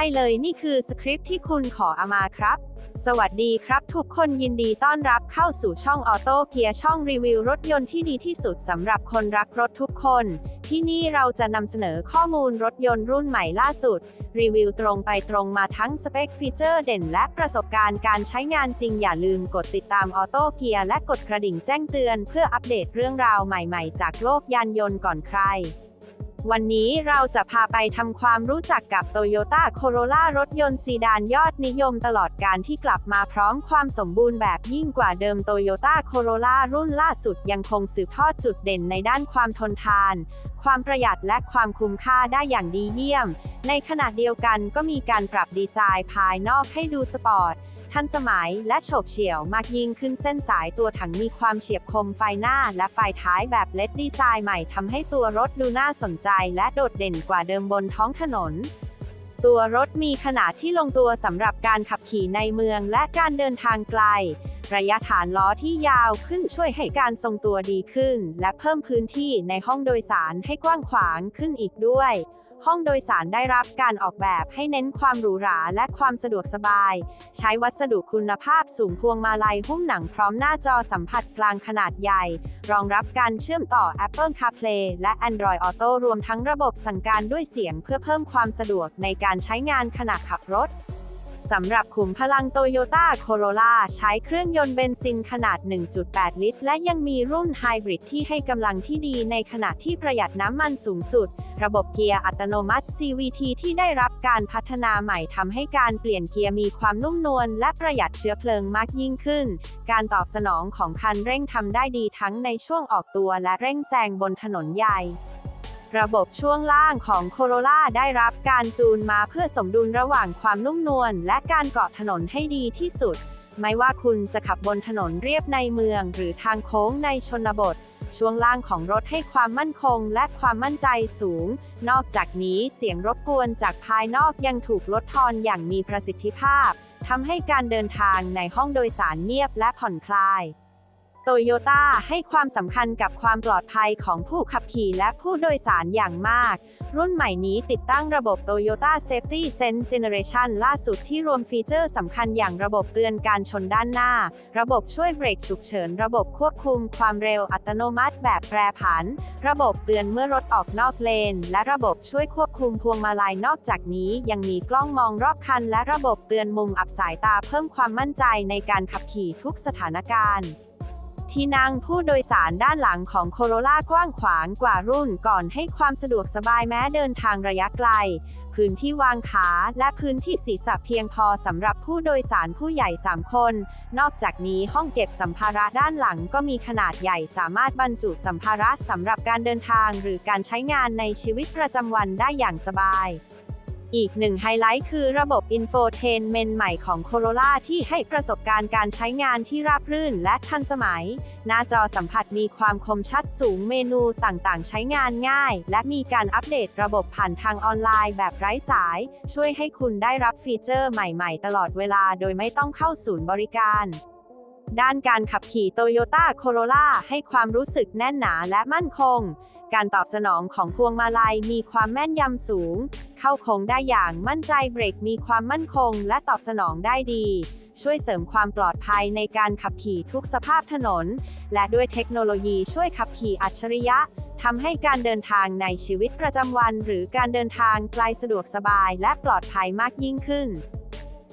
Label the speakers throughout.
Speaker 1: ได้เลยนี่คือสคริปที่คุณขอเอามาครับ สวัสดีครับ ทุกคนยินดีต้อนรับเข้าสู่ช่องออโต้เกียร์ช่องรีวิวรถยนต์ที่ดีที่สุดสำหรับคนรักรถทุกคน ที่นี่เราจะนำเสนอข้อมูลรถยนต์รุ่นใหม่ล่าสุด รีวิวตรงไปตรงมาทั้งสเปคฟีเจอร์เด่น และประสบการณ์การใช้งานจริงอย่าลืมกดติดตามออโต้เกียร์และกดกระดิ่งแจ้งเตือน เพื่ออัปเดตเรื่องราวใหม่ ๆ จากโลกยานยนต์ก่อนใคร วันนี้เราจะพาไปทำความรู้จักกับ Toyota Corolla รถยนต์ซีดานยอดนิยมตลอดการที่กลับมาพร้อมความสมบูรณ์แบบยิ่งกว่าเดิม Toyota Corolla รุ่นล่าสุดยังคงสืบทอดจุดเด่นในด้านความทนทาน ความประหยัดและความคุ้มค่าได้อย่างดีเยี่ยม ในขณะเดียวกันก็มีการปรับดีไซน์ภายนอกให้ดูสปอร์ต ทันสมัยและโฉบเฉี่ยวมากยิ่งขึ้นเส้นสายตัวถังมีความเฉียบคมไฟหน้าและไฟท้ายแบบเลดดีไซน์ใหม่ทำให้ตัวรถดูน่าสนใจและโดดเด่นกว่าเดิมบนท้องถนน ตัวรถมีขนาดที่ลงตัวสำหรับการขับขี่ในเมืองและการเดินทางไกล ระยะฐานล้อที่ยาวขึ้นช่วยให้การทรงตัวดีขึ้น และเพิ่มพื้นที่ในห้องโดยสารให้กว้างขวางขึ้นอีกด้วย ห้องโดยสารได้รับการออกแบบให้เน้นความหรูหราและความสะดวกสบาย ใช้วัสดุคุณภาพสูงพวงมาลัยหุ้มหนังพร้อมหน้าจอสัมผัสกลางขนาดใหญ่ รองรับการเชื่อมต่อ Apple CarPlay และ Android Auto รวมทั้งระบบสั่งการด้วยเสียงเพื่อเพิ่มความสะดวกในการใช้งานขณะขับรถ สำหรับขุมพลัง Toyota Corolla ใช้เครื่องยนต์เบนซินขนาด 1.8 ลิตร และยังมีรุ่นไฮบริดที่ให้กำลังที่ดีในขณะที่ประหยัดน้ำมันสูงสุด ระบบเกียร์อัตโนมัติ CVT ที่ได้รับการพัฒนาใหม่ทำให้การเปลี่ยนเกียร์มีความนุ่มนวลและประหยัดเชื้อเพลิงมากยิ่งขึ้น การตอบสนองของคันเร่งทำได้ดีทั้งในช่วงออกตัวและเร่งแซงบนถนนใหญ่ ระบบช่วงล่างของ Corolla ได้รับการจูนมาเพื่อสมดุลระหว่างความนุ่มนวลและการเกาะถนนให้ดีที่สุด ไม่ว่าคุณจะขับบนถนนเรียบในเมือง หรือทางโค้งในชนบท ช่วงล่างของรถให้ความมั่นคงและความมั่นใจสูง นอกจากนี้เสียงรบกวนจากภายนอกยังถูกลดทอนอย่างมีประสิทธิภาพทำให้การเดินทางในห้องโดยสารเงียบและผ่อนคลาย โตโยต้าให้ความสำคัญกับความปลอดภัยของผู้ขับขี่และผู้โดยสารอย่างมาก รุ่นใหม่นี้ติดตั้งระบบ Toyota Safety Sense Generation ล่าสุดที่รวมฟีเจอร์สำคัญอย่างระบบเตือนการชนด้านหน้า ระบบช่วยเบรกฉุกเฉิน ระบบควบคุมความเร็วอัตโนมัติแบบแปรผัน ระบบเตือนเมื่อรถออกนอกเลน และระบบช่วยควบคุมพวงมาลัยนอกจากนี้ ยังมีกล้องมองรอบคัน และระบบเตือนมุมอับสายตาเพิ่มความมั่นใจในการขับขี่ทุกสถานการณ์ ที่นั่งผู้โดยสารด้านหลังของโคโรล่ากว้างขวางกว่ารุ่นก่อนให้ความสะดวกสบายแม้เดินทางระยะไกล พื้นที่วางขาและพื้นที่ศีรษะเพียงพอสำหรับผู้โดยสารผู้ใหญ่ 3 คน นอกจากนี้ห้องเก็บสัมภาระด้านหลังก็มีขนาดใหญ่สามารถบรรจุสัมภาระสำหรับการเดินทางหรือการใช้งานในชีวิตประจำวันได้อย่างสบาย อีกหนึ่งไฮไลท์คือระบบ Infotainment ใหม่ของ Corolla ที่ให้ประสบการณ์การใช้งานที่ราบรื่นและทันสมัย หน้าจอสัมผัสมีความคมชัดสูงเมนูต่างๆ ใช้งานง่าย และมีการอัปเดตระบบผ่านทางออนไลน์แบบไร้สาย ช่วยให้คุณได้รับฟีเจอร์ใหม่ๆ ตลอดเวลาโดยไม่ต้องเข้าศูนย์บริการด้านการขับขี่ Toyota Corolla ให้ความรู้สึกแน่นหนาและมั่นคง การตอบสนองของพวงมาลัยมีความแม่นยำสูง เข้าโค้งได้อย่างมั่นใจเบรกมีความมั่นคงและตอบสนองได้ดี ช่วยเสริมความปลอดภัยในการขับขี่ทุกสภาพถนน และด้วยเทคโนโลยีช่วยขับขี่อัจฉริยะทำให้การเดินทางในชีวิตประจำวัน หรือการเดินทางไกลสะดวกสบายและปลอดภัยมากยิ่งขึ้น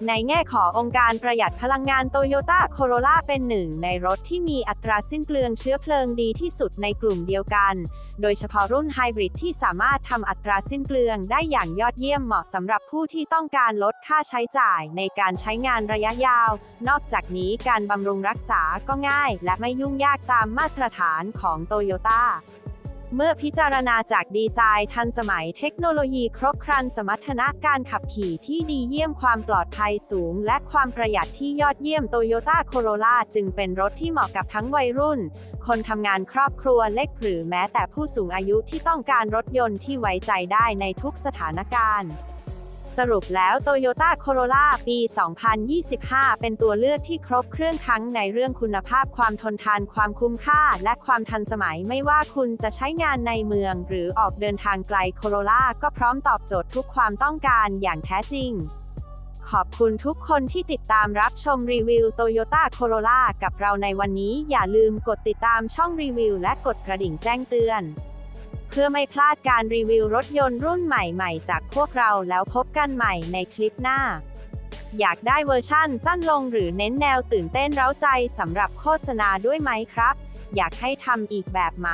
Speaker 1: ในแง่ขององค์การประหยัดพลังงานโตโยต้าโคโรล่าเป็นหนึ่งในรถที่มีอัตราสิ้นเปลืองเชื้อเพลิงดีที่สุดในกลุ่มเดียวกัน โดยเฉพาะรุ่นไฮบริดที่สามารถทำอัตราสิ้นเปลืองได้อย่างยอดเยี่ยมเหมาะสำหรับผู้ที่ต้องการลดค่าใช้จ่ายในการใช้งานระยะยาว นอกจากนี้การบำรุงรักษาก็ง่าย และไม่ยุ่งยากตามมาตรฐานของโตโยต้า เมื่อพิจารณาจากดีไซน์ทันสมัยเทคโนโลยีครบครันสมรรถนะการขับขี่ที่ดีเยี่ยมความปลอดภัยสูง และความประหยัดที่ยอดเยี่ยมโตโยต้าโคโรล่าจึงเป็นรถที่เหมาะกับทั้งวัยรุ่น คนทำงานครอบครัวเล็กหรือแม้แต่ผู้สูงอายุที่ต้องการรถยนต์ที่ไว้ใจได้ในทุกสถานการณ์ สรุปแล้ว Toyota Corolla ปี 2025 เป็นตัวเลือกที่ครบเครื่องทั้งในเรื่องคุณภาพความทนทานความคุ้มค่า และความทันสมัยไม่ว่าคุณจะใช้งานในเมือง หรือออกเดินทางไกล Corolla ก็พร้อมตอบโจทย์ทุกความต้องการอย่างแท้จริง ขอบคุณทุกคนที่ติดตามรับชมรีวิว Toyota Corolla กับเราในวันนี้ อย่าลืมกดติดตามช่องรีวิว และกดกระดิ่งแจ้งเตือน พื่อไม่พลาดการรีวิวรถยนต์รุ่นใหม่ๆ จากพวกเราแล้วพบกันใหม่ในคลิปหน้า อยากได้เวอร์ชั่นสั้นลงหรือเน้นแนวตื่นเต้นเร้าใจสำหรับโฆษณาด้วยไหมครับ อยากให้ทำอีกแบบไหม